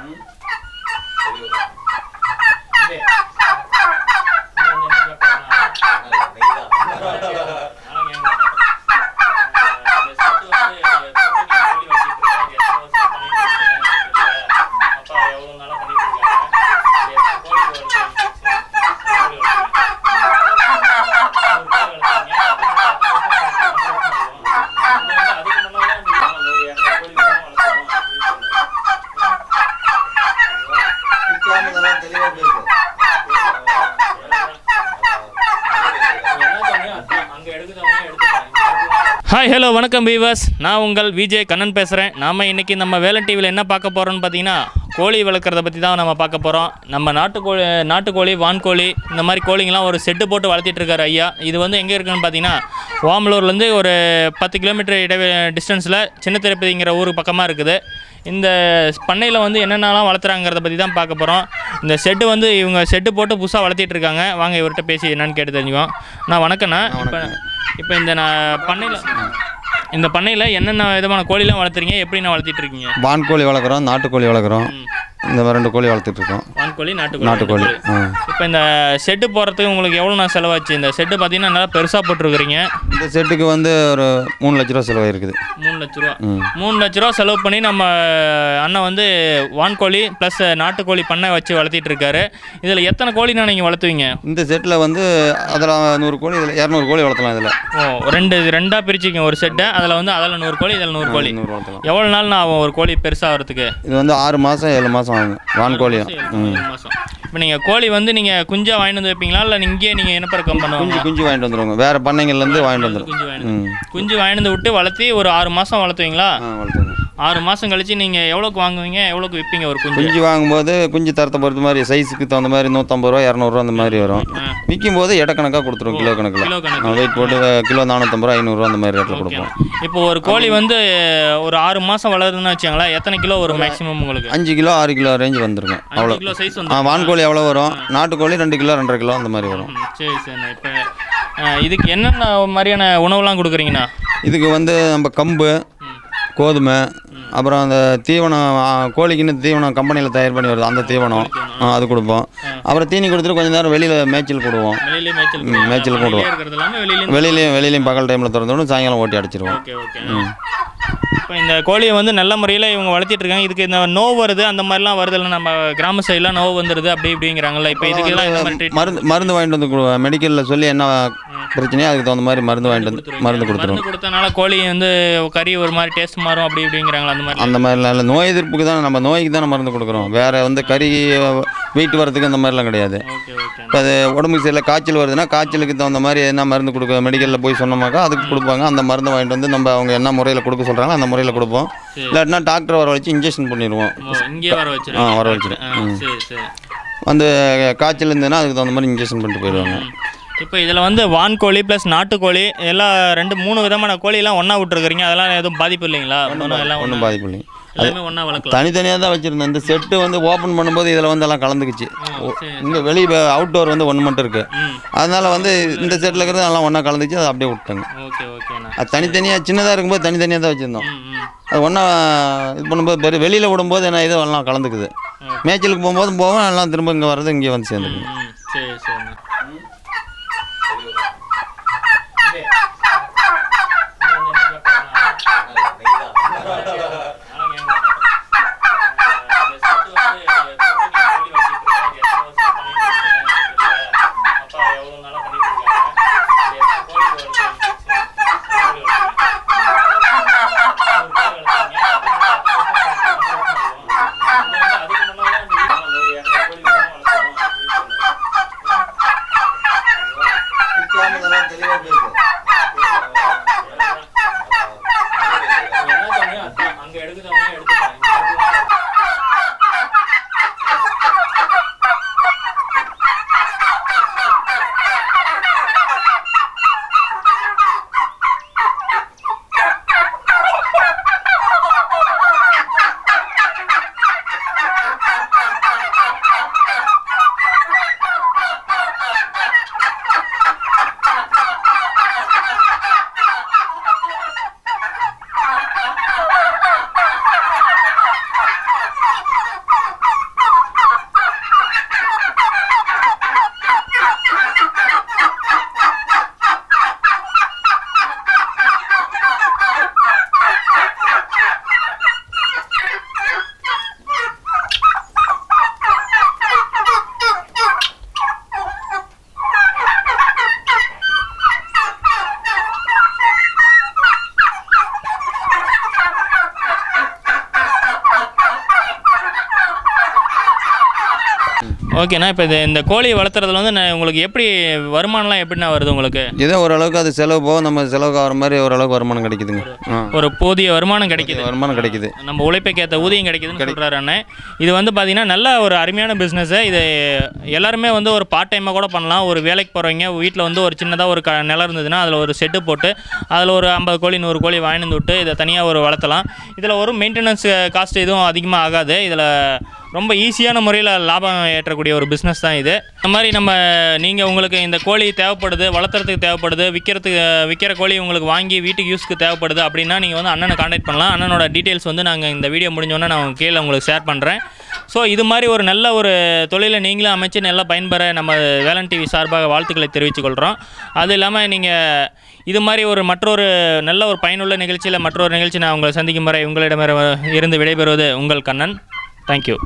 糖 hi hello வணக்கம் viewers நான் உங்கள் விஜய் கண்ணன் பேசுகிறேன் நாம் இன்றைக்கி நம்ம வேலை டிவியில் என்ன பார்க்க போகிறோம்னு பார்த்தீங்கன்னா கோழி வளர்க்குறத பற்றி தான் நம்ம பார்க்க போகிறோம் நம்ம நாட்டுக்கோழி நாட்டுக்கோழி வான்கோழி இந்த மாதிரி கோழிங்கெல்லாம் ஒரு செட்டு போட்டு வளர்த்திட்டு இருக்காரு ஐயா. இது வந்து எங்கே இருக்குன்னு பார்த்தீங்கன்னா ஓமலூர்லேருந்து ஒரு பத்து கிலோமீட்டர் இடைவே டிஸ்டன்ஸில் சின்ன திருப்பதிங்கிற ஊர் பக்கமாக இருக்குது. இந்த பண்ணையில் வந்து என்னென்னலாம் வளர்த்துறாங்கிறத பற்றி தான் பார்க்க போகிறோம் இந்த செட்டு வந்து இவங்க செட்டு போட்டு புதுசாக வளர்த்திட்டு இருக்காங்க. வாங்க இவர்கிட்ட பேசி என்னன்னு கேட்டு தெரிஞ்சுக்கோம் நான் வணக்கண்ணா இப்போ இப்போ இந்த நான் பண்ணையில் இந்த பண்ணையில் என்னென்ன விதமான கோழிலாம் வளர்த்துறீங்க? எப்படி நான் வளர்த்திட்டு இருக்கீங்க? வான்கோழி வளர்க்குறோம் நாட்டுக்கோழி வளர்க்குறோம். இந்த மாதிரி ரெண்டு கோழி வளர்த்துட்டு இருக்கோம் வான்கோழி நாட்டுக்கோழி நாட்டுக்கோழி. ஆ. இப்போ இந்த செட்டு போகிறதுக்கு உங்களுக்கு எவ்வளோ நான் செலவாச்சு? இந்த செட்டு பார்த்தீங்கன்னா நல்லா பெருசாக போட்டிருக்கிறீங்க. இந்த செட்டுக்கு வந்து ஒரு மூணு லட்ச ரூபா செலவாயிருக்குது. மூணு லட்ச ரூபா. ம். மூணு லட்ச ரூபா செலவு பண்ணி நம்ம அண்ணன் வந்து வான்கோழி ப்ளஸ் நாட்டுக்கோழி பண்ணை வச்சு வளர்த்திட்டு இருக்காரு இதில் எத்தனை கோழினா நீங்கள் வளர்த்துவீங்க? இந்த செட்டில் வந்து அதில் நூறு கோழி இதில் இரநூறு கோழி வளர்த்தலாம் இதில். ஓ ரெண்டு ரெண்டாக பிரிச்சுக்கங்க ஒரு செட்டை அதில் வந்து அதில் நூறு கோழி இதில் நூறு கோழி. நூறு வளர்த்தலாம். எவ்வளோ நாள் நான் ஆகும் ஒரு கோழி பெருசாகிறதுக்கு இது வந்து ஆறு மாதம் ஏழு மாதம் ஆகும் வான்கோழியும் ம். இப்போ நீங்கள் கோழி வந்து நீங்கள் குஞ்சா வாங்கிட்டு வந்து வைப்பீங்களா? இல்லை இங்கேயே நீங்கள் இனப்பெருக்கம் பண்ணுவாங்க குஞ்சு குஞ்சு வாங்கிட்டு வந்துருவாங்க. வேறு பண்ணைங்கள்லேருந்து வாங்கிட்டு வந்துடும் குஞ்சு வாங்கிட்டு ம். குஞ்சு வாங்கிட்டு வந்து விட்டு வளர்த்தி ஒரு ஆறு மாதம் வளர்த்துவீங்களா? ஆ வளர்த்துங்க ஆறு மாதம் கழிச்சு நீங்கள் எவ்வளோக்கு வாங்குவீங்க? எவ்வளோக்கு விற்பீங்க ஒரு குஞ்சு? குஞ்சு வாங்கும்போது குஞ்சு தரத்தை பொறுத்த மாதிரி சைஸுக்கு தகுந்த மாதிரி நூற்றம்பது ரூபா இரநூறுவா அந்த மாதிரி வரும். விற்கும் போது இடக்கணக்காக கொடுத்துருவோம் கிலோ கணக்கில். கிலோ கணக்கு. வெயிட் போட்டு கிலோ நானூற்றம்பது ரூபா ஐநூறுரூவா அந்த மாதிரி ரேட்டில் கொடுப்போம். இப்போ ஒரு கோழி வந்து ஒரு ஆறு மாதம் வளருதுன்னு வச்சுங்களேன் எத்தனை கிலோ வரும் மேக்ஸிமம் உங்களுக்கு? அஞ்சு கிலோ ஆறு கிலோ ரேஞ்ச் வந்துருக்கும் அவ்வளோ கிலோ சைஸ் வந்து வான்கோழி எவ்வளோ வரும்? நாட்டுக்கோழி ரெண்டு கிலோ ரெண்டரை கிலோ அந்த மாதிரி வரும். சரி சரிண்ணா இப்போ இதுக்கு என்னென்ன மாதிரியான உணவுலாம் கொடுக்குறீங்கண்ணா? இதுக்கு வந்து நம்ம கம்பு. கோதுமை அப்புறம் அந்த தீவனம் கோழிக்குன்னு தீவனம் கம்பெனியில் தயார் பண்ணி வருது. அந்த தீவனம் அது கொடுப்போம். அப்புறம் தீனி கொடுத்துட்டு கொஞ்ச நேரம் வெளியில் மேய்ச்சல் போடுவோம். மேய்ச்சல் போடுவோம். வெளியிலேயும் வெளியிலையும் பகல் டைமில் திறந்தோன்னு சாயங்காலம் ஓட்டி அடிச்சிருவோம். இப்போ இந்த கோழியை வந்து நல்ல முறையில் இவங்க வளர்த்திட்டு இருக்காங்க. இதுக்கு இந்த நோவு வருது அந்த மாதிரிலாம் வருதுல்ல நம்ம கிராம சைட்லாம் நோவு வந்துடுது அப்படி இப்படிங்கிறாங்கல்ல? இப்போ இதுக்கெல்லாம் மருந்து மருந்து வாங்கிட்டு வந்து மெடிக்கலில் சொல்லி என்ன பிரச்சனையோ அதுக்கு தகுந்த மாதிரி மருந்து வாங்கிட்டு வந்து மருந்து கொடுத்துருவோம். கொடுத்தனால கோழி வந்து கறி ஒரு மாதிரி டேஸ்ட் மாறும் அப்படி இப்படிங்கிறாங்களா அந்த மாதிரி? அந்த மாதிரிலாம் இல்லை. நோய் எதிர்ப்புக்கு தான் நம்ம நோய்க்கு தானே மருந்து கொடுக்குறோம். வேறு வந்து கறி வெயிட் வரதுக்கு அந்த மாதிரிலாம் கிடையாது. இப்போ அது உடம்புக்கு சரியில்லை காய்ச்சல் வருதுன்னா காய்ச்சலுக்கு தகுந்த மாதிரி என்ன மருந்து கொடுக்க மெடிக்கலில் போய் சொன்னோமாக்கா அதுக்கு கொடுப்பாங்க. அந்த மருந்து வாங்கிட்டு வந்து நம்ம அவங்க என்ன முறையில் கொடுக்க சொல்கிறாங்களோ அந்த முறையில் கொடுப்போம். இல்லாட்டினா டாக்டர் வர வச்சு இன்ஜெக்ஷன் பண்ணிடுவோம். ஆ வர சரி வந்து காய்ச்சல் இருந்ததுன்னா அதுக்கு தகுந்த மாதிரி இன்ஜெக்ஷன் பண்ணிட்டு போயிடுவாங்க. இப்போ இதில் வந்து வான்கோழி ப்ளஸ் நாட்டுக்கோழி எல்லாம் ரெண்டு மூணு விதமான கோழிலாம் ஒன்றா விட்டுருக்குறீங்க. அதெல்லாம் எதுவும் பாதிப்பு இல்லைங்களா? எல்லாம் ஒன்றும் பாதிப்பு இல்லைங்க. எல்லாமே ஒன்றா வளர்க்கலாம். தனித்தனியாக தான் வச்சுருந்தேன். இந்த செட்டு வந்து ஓப்பன் பண்ணும்போது இதில் வந்து எல்லாம் கலந்துக்குச்சு. இங்கே வெளி அவுட்டோர் வந்து ஒன்று மட்டும் இருக்குது அதனால வந்து இந்த செட்டில் இருக்கிறது எல்லாம் ஒன்றா கலந்துச்சு அதை அப்படியே விட்டாங்க ஓகே ஓகேண்ணா அது தனித்தனியாக சின்னதாக இருக்கும்போது தனித்தனியாக தான் வச்சுருந்தோம். அது ஒன்றா இது பண்ணும்போது பெரிய வெளியில் விடும்போது என்ன இது எல்லாம் கலந்துக்குது. மேய்ச்சலுக்கு போகும்போது போவோம் எல்லாம் திரும்ப இங்கே வர்றது இங்கே வந்து சேர்ந்துக்குது. ம் சரி. ஓகேண்ணா இப்போ இது இந்த கோழி வளர்த்துறதுல வந்து நான் உங்களுக்கு எப்படி வருமானம்லாம் எப்படிண்ணா வருது உங்களுக்கு? ஏதோ ஓரளவுக்கு அது செலவு போக நம்ம செலவுக்கு ஆகிற மாதிரி ஓரளவுக்கு வருமானம் கிடைக்குதுங்க. ஆ. ஒரு போதிய வருமானம் கிடைக்குது. வருமானம் கிடைக்குது. நம்ம உழைப்புக்கு ஏற்ற ஊதியம் கிடைக்குதுன்னு சொல்கிறாரு அண்ணன் இது வந்து பார்த்தீங்கன்னா நல்ல ஒரு அருமையான பிஸ்னஸ்ஸு இது எல்லாருமே வந்து ஒரு பார்ட் டைமாக கூட பண்ணலாம். ஒரு வேலைக்கு போகிறவங்க வீட்டில் வந்து ஒரு சின்னதாக ஒரு க நிலம் இருந்ததுன்னா அதில் ஒரு செட்டு போட்டு அதில் ஒரு ஐம்பது கோழி நூறு கோழி வாங்கிட்டு விட்டு இதை தனியாக ஒரு வளர்த்தலாம். இதில் ஒரு மெயின்டெனன்ஸ் காஸ்ட் எதுவும் அதிகமாக ஆகாது. இதில் ரொம்ப ஈஸியான முறையில் லாபம் ஏற்றக்கூடிய ஒரு பிஸ்னஸ் தான் இது. இந்த மாதிரி நம்ம நீங்கள் உங்களுக்கு இந்த கோழி தேவைப்படுது வளர்த்துறதுக்கு தேவைப்படுது விற்கிறதுக்கு விற்கிற கோழி உங்களுக்கு வாங்கி வீட்டுக்கு யூஸ்க்கு தேவைப்படுது அப்படின்னா நீங்கள் வந்து அண்ணனை காண்டாக்ட் பண்ணலாம். அண்ணனோட டீட்டெயில்ஸ் வந்து நாங்கள் இந்த வீடியோ முடிஞ்சோன்னே நான் கீழே உங்களுக்கு ஷேர் பண்ணுறேன் ஸோ இது மாதிரி ஒரு நல்ல ஒரு தொழிலை நீங்களும் அமைச்சு நல்லா பயன்பெற நம்ம வேலன் டிவி சார்பாக வாழ்த்துக்களை தெரிவித்துக்கொள்கிறோம் அது இல்லாமல் நீங்கள் இது மாதிரி ஒரு மற்றொரு நல்ல ஒரு பயனுள்ள நிகழ்ச்சியில் மற்றொரு நிகழ்ச்சி நான் உங்களை சந்திக்கும் வரை உங்களிடம் இருந்து விடைபெறுவது உங்கள் கண்ணன். தேங்க்யூ